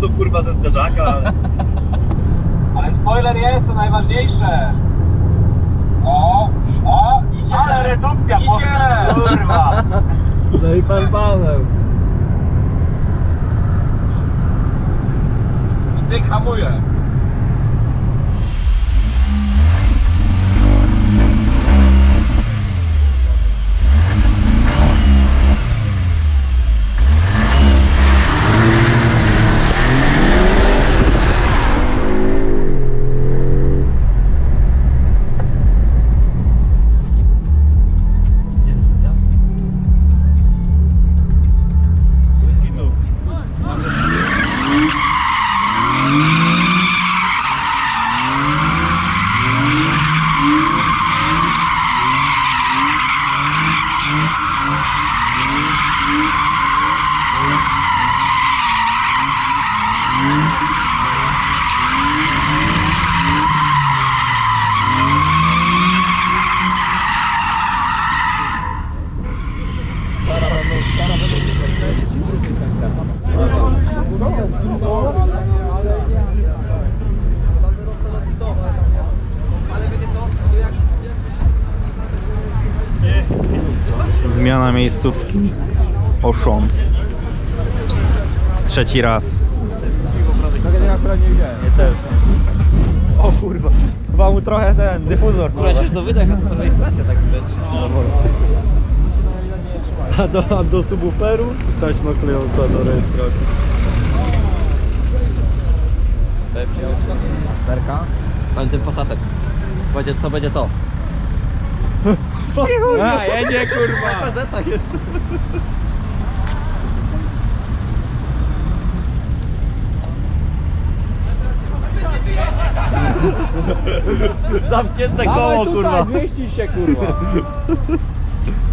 lodu kurwa ze zderzaka. ale- spoiler jest, to najważniejsze. O, o, idzie. Ale redukcja Idzie. kurwa. No i pan Paweł. Cyk hamuje. Miejscówki. Oszon. Trzeci raz. Ja akurat nie widziałem. Nie też. O kurwa. Chyba mu trochę ten dyfuzor. Która się już do wydech, a to rejestracja tak widać. A do, a do subwooferu taśma klejąca do rejestracji. Sterka. Tam tym Passatem. Będzie, to będzie to. A, jedzie kurwa. gazetach jeszcze. Zamknięte koło, kurwa. zmieścisz się kurwa.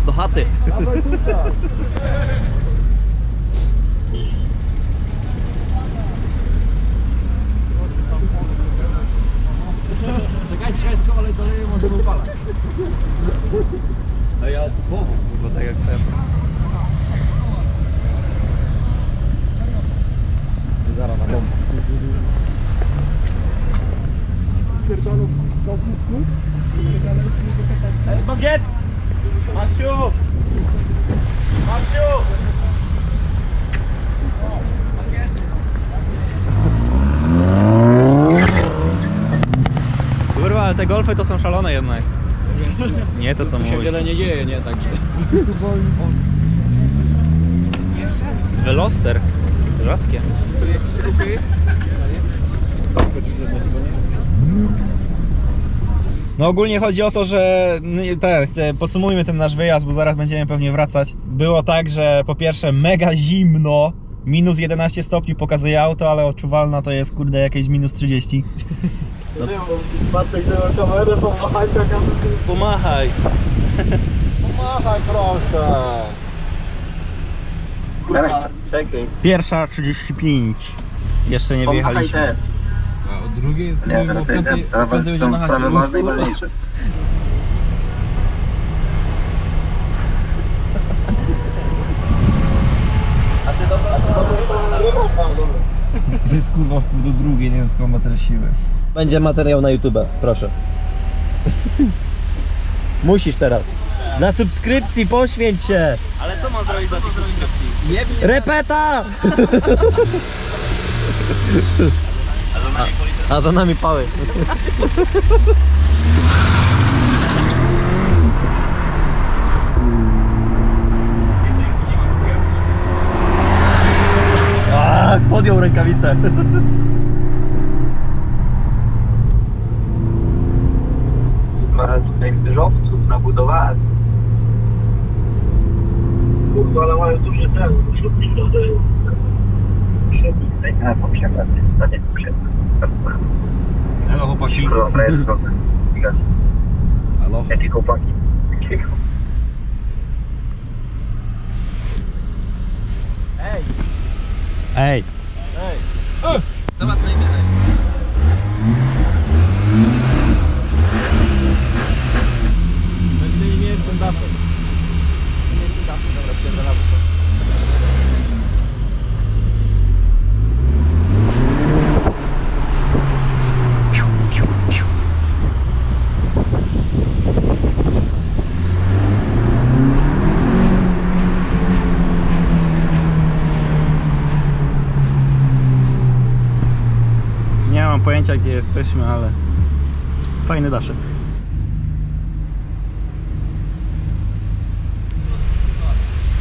Do chaty. Dawaj tutaj. Tylko olej doleję, możemy upalać. A ja od boku, kurwa, tak jak ten. Zaraz na bombę. Ej, bagiet! Maksiu! Maksiu! Kurwa, ale te golfy to są szalone jednak. Nie to co Tu się mówi. wiele nie dzieje, nie? Także. Veloster. Rzadkie. No ogólnie chodzi o to, że n- ten, chcę, podsumujmy ten nasz wyjazd, bo zaraz będziemy pewnie wracać. Było tak, że po pierwsze mega zimno, minus 11 stopni pokazuje auto, ale odczuwalna to jest kurde jakieś minus 30. Bartek wziął kamerę, pomachaj tak Pomachaj. Pomachaj proszę. Kurwa, czekaj. Pierwsza 35. Jeszcze nie Pomachaj wyjechaliśmy. te. A o drugiej, co Nie, mówił, o teraz piątej, o piątej będzie Są na chacie. sprawy O, ważne i kurwa. ważniejsze. To jest kurwa w pół do drugiej, nie wiem skąd ma tyle siły. Będzie materiał na YouTube, proszę. Musisz teraz. Na subskrypcji poświęć się! Ale co mam zrobić dla tych subskrypcji? Repeta! A, a za nami pały. Ma tutaj zdyżowców nabudowali. Kurwa, ale mają duży ten, śrubnik do Śrubnik tutaj na posiadać. To nie posiadać. Hello chłopaki. Dobra, jest. Halo? Jakie chłopaki? Jakie Ej. Zobacz najwyżej. Będzie imię, jestem dafem. Imię, jestem dafem, dobra, się pojęcia gdzie jesteśmy, ale fajny daszek.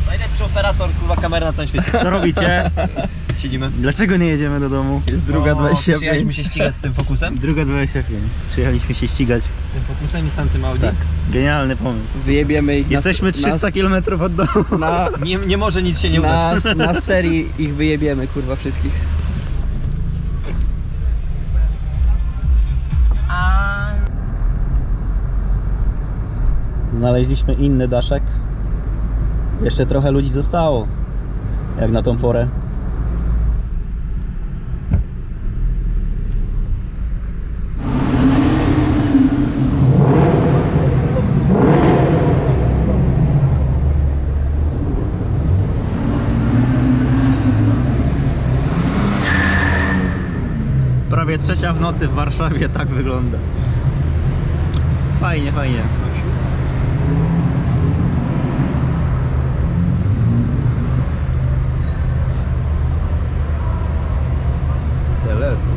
Najlepszy operator, kurwa, kamery na całym świecie. Co robicie? Siedzimy. Dlaczego nie jedziemy do domu? Jest druga Bo 25. Przyjechaliśmy się ścigać z tym Focusem. Druga 25. Przyjechaliśmy się ścigać. Z tym Focusem i z tamtym Audi. Tak. Genialny pomysł. Wyjebiemy ich Jesteśmy na, 300 km od domu. na, Nie, nie może nic się nie na, udać. na, na serii ich wyjebiemy, kurwa, wszystkich. Znaleźliśmy inny daszek. Jeszcze trochę ludzi zostało. Jak na tą porę. Prawie trzecia w nocy w Warszawie tak wygląda. Fajnie, fajnie. CLS.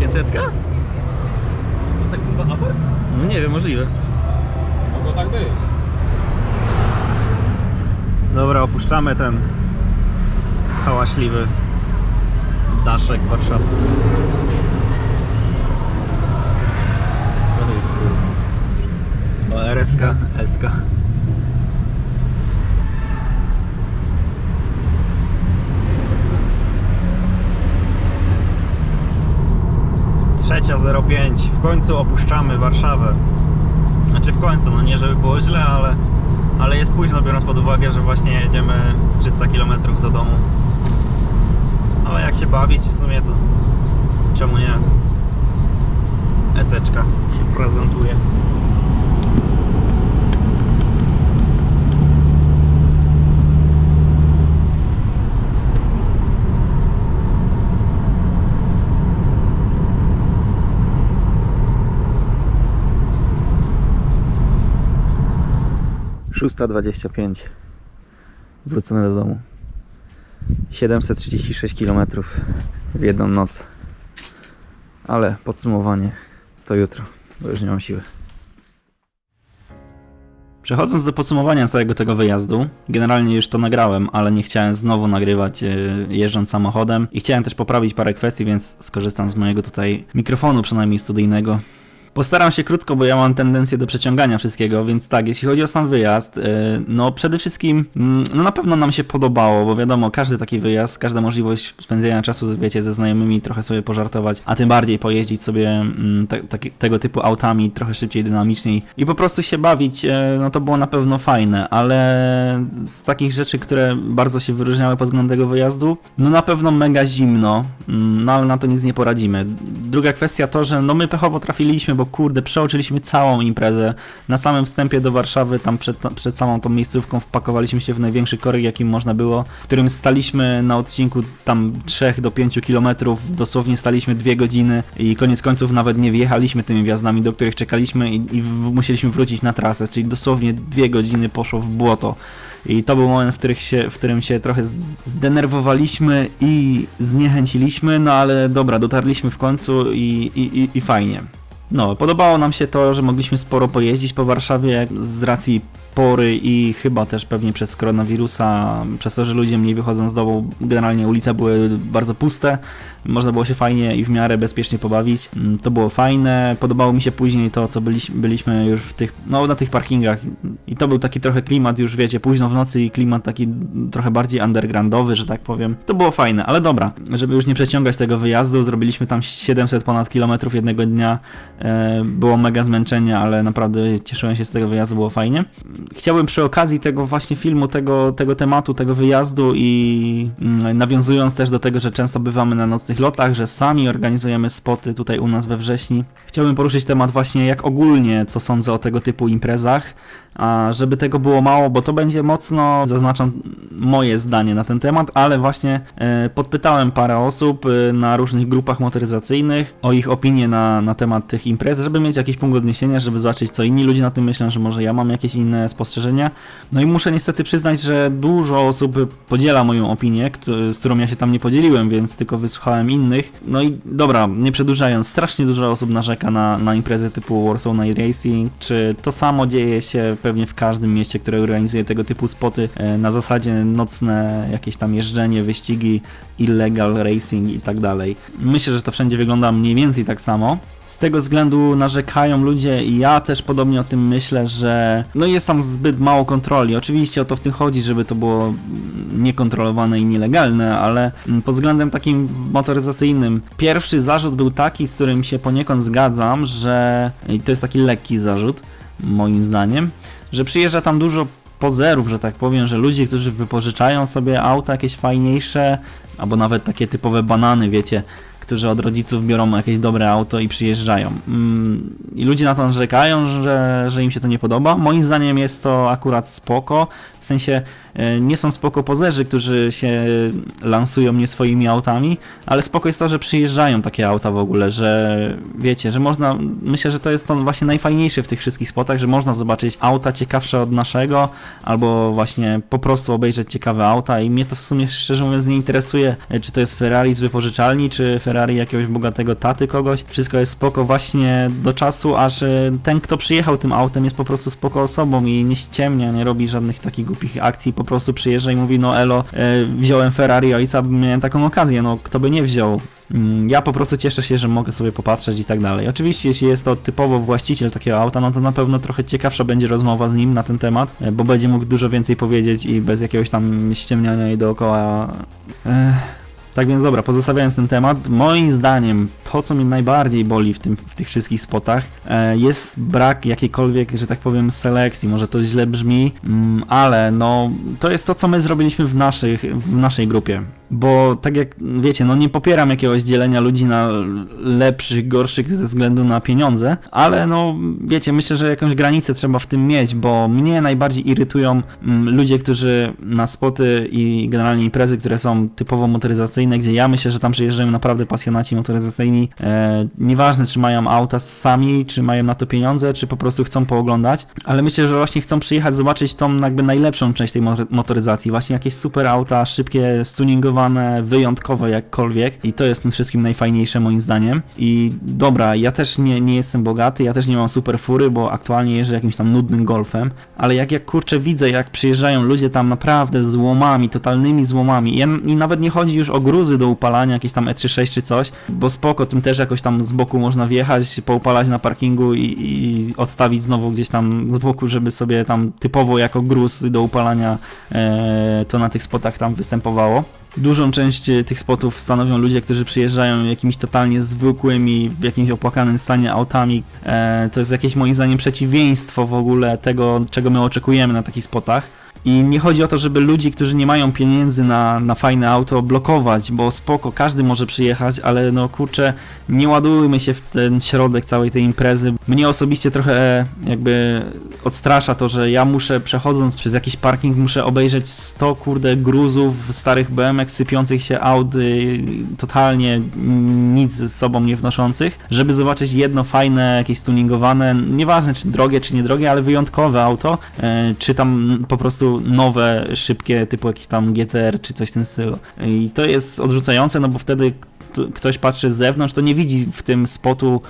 Pięćsetka? Tak kurwa upper? No nie wiem, możliwe. Mogło tak być. Opuszczamy ten hałaśliwy daszek warszawski. Co to jest? O, RSK, SK. Trzecia 05. W końcu opuszczamy Warszawę. Znaczy w końcu, no nie żeby było źle, ale, ale jest późno biorąc pod uwagę, że właśnie jedziemy 300 km do domu. Ale jak się bawić w sumie to czemu nie? Eseczka się prezentuje. Szósta dwadzieścia pięć. Wrócony do domu. 736 km w jedną noc. Ale podsumowanie to jutro, bo już nie mam siły. Przechodząc do podsumowania całego tego wyjazdu, generalnie już to nagrałem, ale nie chciałem znowu nagrywać e, jeżdżąc samochodem i chciałem też poprawić parę kwestii, więc skorzystam z mojego tutaj mikrofonu, przynajmniej studyjnego. Postaram się krótko, bo ja mam tendencję do przeciągania wszystkiego, więc tak, jeśli chodzi o sam wyjazd, yy, no przede wszystkim, mm, no na pewno nam się podobało, bo wiadomo, każdy taki wyjazd, każda możliwość spędzenia czasu, wiecie, ze znajomymi, trochę sobie pożartować, a tym bardziej pojeździć sobie mm, te, takie- tego typu autami, trochę szybciej, dynamiczniej i po prostu się bawić, yy, no to było na pewno fajne, ale z takich rzeczy, które bardzo się wyróżniały pod względem tego wyjazdu, no na pewno mega zimno, mm, no ale na to nic nie poradzimy. Druga kwestia to, że no my pechowo trafiliśmy, bo kurde, przeoczyliśmy całą imprezę. Na samym wstępie do Warszawy, tam przed, przed samą tą miejscówką wpakowaliśmy się w największy korek, jakim można było, w którym staliśmy na odcinku tam 3 do 5 kilometrów, dosłownie staliśmy dwie godziny i koniec końców nawet nie wjechaliśmy tymi wjazdami, do których czekaliśmy i, i musieliśmy wrócić na trasę, czyli dosłownie dwie godziny poszło w błoto. I to był moment, w, których się, w którym się trochę zdenerwowaliśmy i zniechęciliśmy, no ale dobra, dotarliśmy w końcu i, i, i, i fajnie. No, podobało nam się to, że mogliśmy sporo pojeździć po Warszawie z racji pory i chyba też pewnie przez koronawirusa, przez to, że ludzie mniej wychodzą z domu, generalnie ulice były bardzo puste, można było się fajnie i w miarę bezpiecznie pobawić. Mm, To było fajne. Podobało mi się później to, co byliśmy, byliśmy już w tych, no na tych parkingach i to był taki trochę klimat już, wiecie, późno w nocy i klimat taki trochę bardziej undergroundowy, że tak powiem. To było fajne, ale dobra, żeby już nie przeciągać tego wyjazdu, zrobiliśmy tam 700 ponad kilometrów jednego dnia. E, Było mega zmęczenie, ale naprawdę cieszyłem się z tego wyjazdu, było fajnie. Chciałbym przy okazji tego właśnie filmu, tego, tego tematu, tego wyjazdu i mm, nawiązując też do tego, że często bywamy na nocnych lotach, że sami organizujemy spoty tutaj u nas we wrześni, chciałbym poruszyć temat właśnie jak ogólnie, co sądzę o tego typu imprezach, a żeby tego było mało, bo to będzie mocno, zaznaczam moje zdanie na ten temat, ale właśnie e, podpytałem parę osób e, na różnych grupach motoryzacyjnych o ich opinie na, na temat tych imprez, żeby mieć jakiś punkt odniesienia, żeby zobaczyć co inni ludzie na tym myślą, że może ja mam jakieś inne spostrzeżenia. No i muszę niestety przyznać, że dużo osób podziela moją opinię, z którą ja się tam nie podzieliłem, więc tylko wysłuchałem innych. No i dobra, nie przedłużając, strasznie dużo osób narzeka na, na imprezy typu Warsaw Night Racing, czy to samo dzieje się pewnie w każdym mieście, które organizuje tego typu spoty e, na zasadzie nocne jakieś tam jeżdżenie, wyścigi, illegal racing i tak dalej. Myślę, że to wszędzie wygląda mniej więcej tak samo. Z tego względu narzekają ludzie i ja też podobnie o tym myślę, że no jest tam zbyt mało kontroli. Oczywiście o to w tym chodzi, żeby to było niekontrolowane i nielegalne, ale mm, pod względem takim motoryzacyjnym pierwszy zarzut był taki, z którym się poniekąd zgadzam, że i to jest taki lekki zarzut moim zdaniem, że przyjeżdża tam dużo pozerów, że tak powiem, że ludzie, którzy wypożyczają sobie auta jakieś fajniejsze, albo nawet takie typowe banany, wiecie, którzy od rodziców biorą jakieś dobre auto i przyjeżdżają. Mm, I ludzie na to narzekają, że, że im się to nie podoba. Moim zdaniem jest to akurat spoko, w sensie nie są spoko pozerzy, którzy się lansują nie swoimi autami, ale spoko jest to, że przyjeżdżają takie auta w ogóle, że wiecie, że można, myślę, że to jest to właśnie najfajniejsze w tych wszystkich spotach, że można zobaczyć auta ciekawsze od naszego, albo właśnie po prostu obejrzeć ciekawe auta i mnie to w sumie szczerze mówiąc nie interesuje, e, czy to jest Ferrari z wypożyczalni, czy Ferrari jakiegoś bogatego taty kogoś. Wszystko jest spoko właśnie do czasu, aż e, ten, kto przyjechał tym autem jest po prostu spoko osobą i nie ściemnia, nie robi żadnych takich głupich akcji, po prostu przyjeżdża i mówi, no elo, e, wziąłem Ferrari ojca, miałem taką okazję, no kto by nie wziął. Mm, Ja po prostu cieszę się, że mogę sobie popatrzeć i tak dalej. Oczywiście, jeśli jest to typowo właściciel takiego auta, no to na pewno trochę ciekawsza będzie rozmowa z nim na ten temat, e, bo będzie mógł dużo więcej powiedzieć i bez jakiegoś tam ściemniania i dookoła. Ech. Tak więc dobra, pozostawiając ten temat, moim zdaniem to, co mnie najbardziej boli w, tym, w tych wszystkich spotach, e, jest brak jakiejkolwiek, że tak powiem, selekcji. Może to źle brzmi, mm, ale no to jest to, co my zrobiliśmy w, naszych, w naszej grupie. Bo tak jak wiecie, no nie popieram jakiegoś dzielenia ludzi na lepszych, gorszych ze względu na pieniądze, ale no wiecie, myślę, że jakąś granicę trzeba w tym mieć, bo mnie najbardziej irytują mm, ludzie, którzy na spoty i generalnie imprezy, które są typowo motoryzacyjne, gdzie ja myślę, że tam przyjeżdżają naprawdę pasjonaci motoryzacyjni, e, nieważne czy mają auta sami, czy mają na to pieniądze, czy po prostu chcą pooglądać, ale myślę, że właśnie chcą przyjechać, zobaczyć tą jakby najlepszą część tej motor- motoryzacji, właśnie jakieś super auta, szybkie, stuningowane, wyjątkowe jakkolwiek i to jest tym wszystkim najfajniejsze moim zdaniem i dobra, ja też nie, nie jestem bogaty, ja też nie mam super fury, bo aktualnie jeżdżę jakimś tam nudnym golfem, ale jak ja kurczę widzę, jak przyjeżdżają ludzie tam naprawdę z łomami, totalnymi złomami i, i nawet nie chodzi już o gruzy do upalania, jakieś tam E36 czy coś, bo spoko, tym też jakoś tam z boku można wjechać, poupalać na parkingu i, i odstawić znowu gdzieś tam z boku, żeby sobie tam typowo jako gruz do upalania e, to na tych spotach tam występowało. Dużą część e, tych spotów stanowią ludzie, którzy przyjeżdżają jakimiś totalnie zwykłymi, w jakimś opłakanym stanie autami. E, to jest jakieś moim zdaniem przeciwieństwo w ogóle tego, czego my oczekujemy na takich spotach. I nie chodzi o to, żeby ludzi, którzy nie mają pieniędzy na, na fajne auto blokować, bo spoko, każdy może przyjechać, ale no kurczę, nie ładujmy się w ten środek całej tej imprezy. Mnie osobiście trochę jakby odstrasza to, że ja muszę przechodząc przez jakiś parking, muszę obejrzeć 100 kurde gruzów, starych BMX, sypiących się Audi, totalnie nic ze sobą nie wnoszących, żeby zobaczyć jedno fajne, jakieś tuningowane, nieważne czy drogie, czy niedrogie, ale wyjątkowe auto, e, czy tam po prostu nowe, szybkie, typu jakiś tam GTR, czy coś w tym stylu. I to jest odrzucające, no bo wtedy ktoś patrzy z zewnątrz, to nie widzi w tym spotu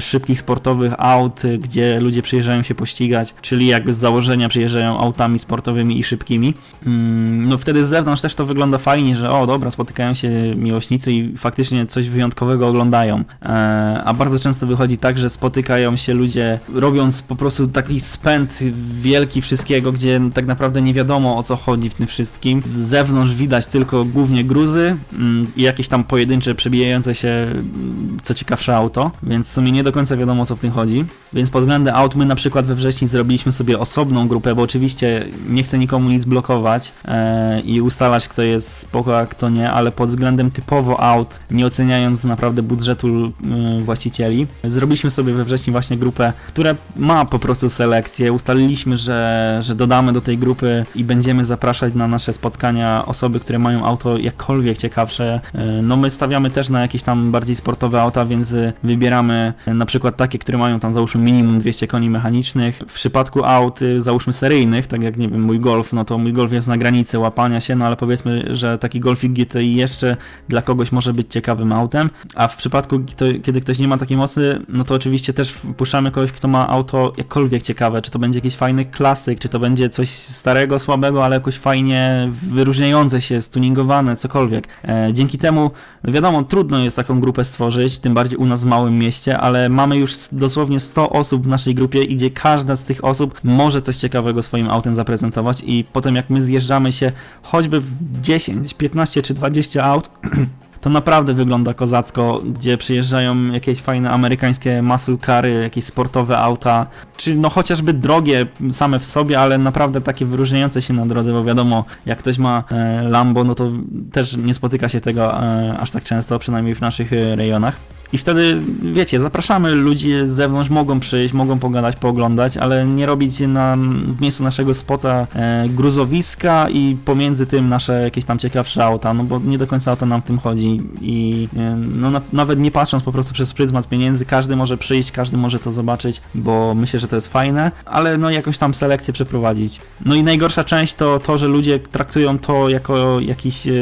szybkich sportowych aut, y, gdzie ludzie przyjeżdżają się pościgać, czyli jakby z założenia przyjeżdżają autami sportowymi i szybkimi. Mm, No wtedy z zewnątrz też to wygląda fajnie, że o dobra, spotykają się miłośnicy i faktycznie coś wyjątkowego oglądają. E, A bardzo często wychodzi tak, że spotykają się ludzie robiąc po prostu taki spęd wielki wszystkiego, gdzie tak naprawdę nie wiadomo o co chodzi w tym wszystkim. Z zewnątrz widać tylko głównie gruzy mm, i jakieś tam pojedyncze przebijające się mm, co ciekawsze auto, więc sumie nie do końca wiadomo o co w tym chodzi. Więc pod względem aut my na przykład we wrześniu zrobiliśmy sobie osobną grupę, bo oczywiście nie chcę nikomu nic blokować e, i ustalać kto jest spoko, a kto nie, ale pod względem typowo aut, nie oceniając naprawdę budżetu e, właścicieli, zrobiliśmy sobie we wrześniu właśnie grupę, która ma po prostu selekcję. Ustaliliśmy, że, że dodamy do tej grupy i będziemy zapraszać na nasze spotkania osoby, które mają auto jakkolwiek ciekawsze. E, No my stawiamy też na jakieś tam bardziej sportowe auta, więc wybieramy na przykład takie, które mają tam załóżmy minimum 200 koni mechanicznych. W przypadku aut załóżmy seryjnych, tak jak nie wiem, mój Golf, no to mój Golf jest na granicy łapania się, no ale powiedzmy, że taki Golfik GTI jeszcze dla kogoś może być ciekawym autem, a w przypadku, kiedy ktoś nie ma takiej mocy, no to oczywiście też wpuszczamy kogoś, kto ma auto jakkolwiek ciekawe, czy to będzie jakiś fajny klasyk, czy to będzie coś starego, słabego, ale jakoś fajnie wyróżniające się, stuningowane, cokolwiek. E, dzięki temu, no wiadomo, trudno jest taką grupę stworzyć, tym bardziej u nas w małym mieście, ale mamy już dosłownie 100 osób w naszej grupie i gdzie każda z tych osób może coś ciekawego swoim autem zaprezentować i potem jak my zjeżdżamy się choćby w 10, 15 czy 20 aut, to naprawdę wygląda kozacko, gdzie przyjeżdżają jakieś fajne amerykańskie muscle cary, jakieś sportowe auta, czy no chociażby drogie same w sobie, ale naprawdę takie wyróżniające się na drodze, bo wiadomo, jak ktoś ma e, Lambo, no to też nie spotyka się tego e, aż tak często, przynajmniej w naszych e, rejonach. I wtedy, wiecie, zapraszamy ludzi z zewnątrz, mogą przyjść, mogą pogadać, pooglądać, ale nie robić na, w miejscu naszego spota e, gruzowiska i pomiędzy tym nasze jakieś tam ciekawsze auta, no bo nie do końca o to nam w tym chodzi i e, no na, nawet nie patrząc po prostu przez pryzmat pieniędzy, każdy może przyjść, każdy może to zobaczyć, bo myślę, że to jest fajne, ale no jakąś tam selekcję przeprowadzić. No i najgorsza część to to, że ludzie traktują to jako jakiś, e,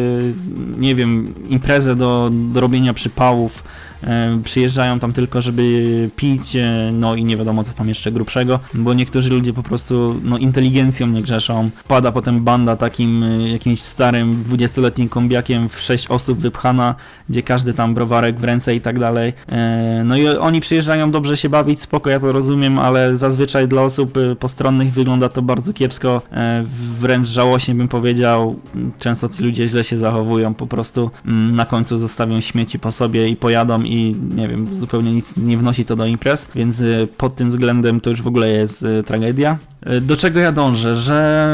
nie wiem, imprezę do, do robienia przypałów, E, przyjeżdżają tam tylko, żeby pić, e, no i nie wiadomo co tam jeszcze grubszego, bo niektórzy ludzie po prostu no, inteligencją nie grzeszą. Pada potem banda takim e, jakimś starym 20-letnim kombiakiem w 6 osób wypchana, gdzie każdy tam browarek w ręce i tak dalej. E, No i oni przyjeżdżają dobrze się bawić, spoko, ja to rozumiem, ale zazwyczaj dla osób e, postronnych wygląda to bardzo kiepsko, e, wręcz żałośnie bym powiedział. Często ci ludzie źle się zachowują, po prostu mm, na końcu zostawią śmieci po sobie i pojadą i nie wiem, zupełnie nic nie wnosi to do imprez, więc y, pod tym względem to już w ogóle jest y, tragedia. Do czego ja dążę? Że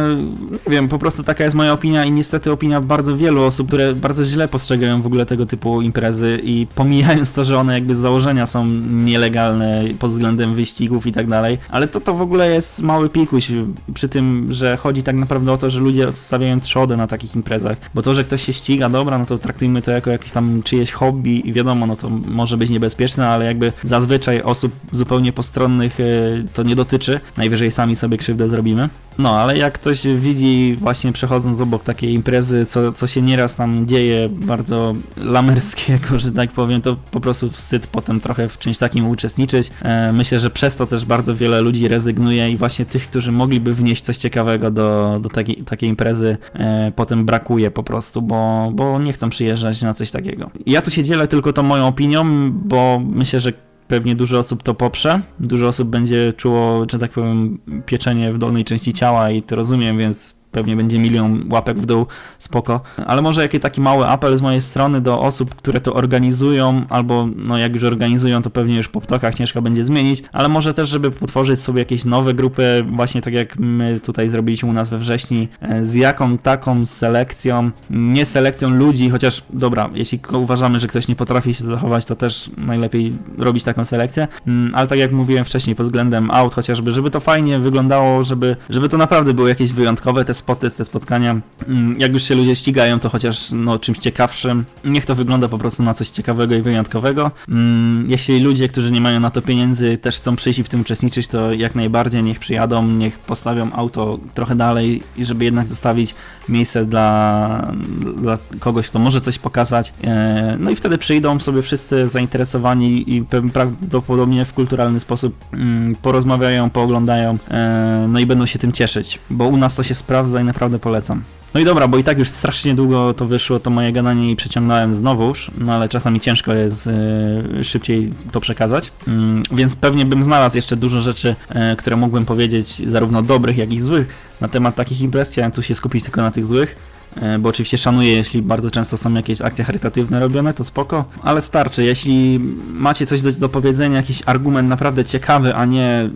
nie wiem, po prostu taka jest moja opinia i niestety opinia bardzo wielu osób, które bardzo źle postrzegają w ogóle tego typu imprezy i pomijając to, że one jakby z założenia są nielegalne pod względem wyścigów i tak dalej, ale to to w ogóle jest mały pikuś przy tym, że chodzi tak naprawdę o to, że ludzie odstawiają trzodę na takich imprezach, bo to, że ktoś się ściga, dobra, no to traktujmy to jako jakieś tam czyjeś hobby i wiadomo, no to może być niebezpieczne, ale jakby zazwyczaj osób zupełnie postronnych y, to nie dotyczy, najwyżej sami sobie krzywdę zrobimy. No, ale jak ktoś widzi właśnie przechodząc obok takiej imprezy, co, co się nieraz tam dzieje bardzo lamerskiego, że tak powiem, to po prostu wstyd potem trochę w czymś takim uczestniczyć. E, myślę, że przez to też bardzo wiele ludzi rezygnuje i właśnie tych, którzy mogliby wnieść coś ciekawego do, do takiej, takiej imprezy, e, potem brakuje po prostu, bo, bo nie chcą przyjeżdżać na coś takiego. Ja tu się dzielę tylko tą moją opinią, bo myślę, że pewnie dużo osób to poprze, dużo osób będzie czuło, że tak powiem, pieczenie w dolnej części ciała i to rozumiem, więc pewnie będzie milion łapek w dół, spoko. Ale może jakiś taki mały apel z mojej strony do osób, które to organizują, albo no jak już organizują, to pewnie już po ptokach ciężko będzie zmienić, ale może też, żeby utworzyć sobie jakieś nowe grupy, właśnie tak jak my tutaj zrobiliśmy u nas we wrześni, e, z jaką taką selekcją, nie selekcją ludzi, chociaż dobra, jeśli uważamy, że ktoś nie potrafi się zachować, to też najlepiej robić taką selekcję, Mm, ale tak jak mówiłem wcześniej, pod względem aut chociażby, żeby to fajnie wyglądało, żeby, żeby to naprawdę były jakieś wyjątkowe te spoty, te spotkania. Mm, Jak już się ludzie ścigają, to chociaż no, czymś ciekawszym. Niech to wygląda po prostu na coś ciekawego i wyjątkowego. Mm, Jeśli ludzie, którzy nie mają na to pieniędzy, też chcą przyjść i w tym uczestniczyć, to jak najbardziej niech przyjadą, niech postawią auto trochę dalej i żeby jednak zostawić miejsce dla, dla kogoś, kto może coś pokazać. E, No i wtedy przyjdą sobie wszyscy zainteresowani i prawdopodobnie w kulturalny sposób mm, porozmawiają, pooglądają, e, no i będą się tym cieszyć, bo u nas to się sprawdza i naprawdę polecam. No i dobra, bo i tak już strasznie długo to wyszło, to moje gadanie i przeciągnąłem znowuż, no ale czasami ciężko jest e, szybciej to przekazać, mm, więc pewnie bym znalazł jeszcze dużo rzeczy, e, które mógłbym powiedzieć, zarówno dobrych, jak i złych, na temat takich imprez. Chciałem tu się skupić tylko na tych złych, bo oczywiście szanuję, jeśli bardzo często są jakieś akcje charytatywne robione, to spoko, ale starczy. Jeśli macie coś do, do powiedzenia, jakiś argument naprawdę ciekawy, a nie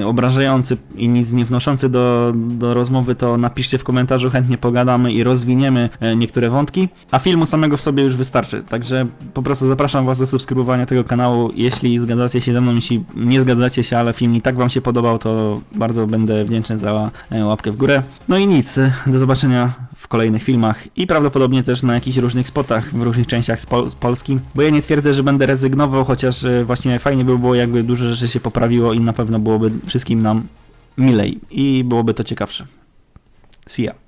y, obrażający i nic nie wnoszący do, do rozmowy, to napiszcie w komentarzu, chętnie pogadamy i rozwiniemy e, niektóre wątki, a filmu samego w sobie już wystarczy. Także po prostu zapraszam Was do subskrybowania tego kanału, jeśli zgadzacie się ze mną, jeśli nie zgadzacie się, ale film i tak Wam się podobał, to bardzo będę wdzięczny za e, łapkę w górę. No i nic, e, do zobaczenia w kolejnych filmach i prawdopodobnie też na jakichś różnych spotach w różnych częściach z, Pol- z Polski. Bo ja nie twierdzę, że będę rezygnował, chociaż e, właśnie fajnie by było, jakby dużo rzeczy się poprawiło i na pewno byłoby wszystkim nam milej i byłoby to ciekawsze. See ya.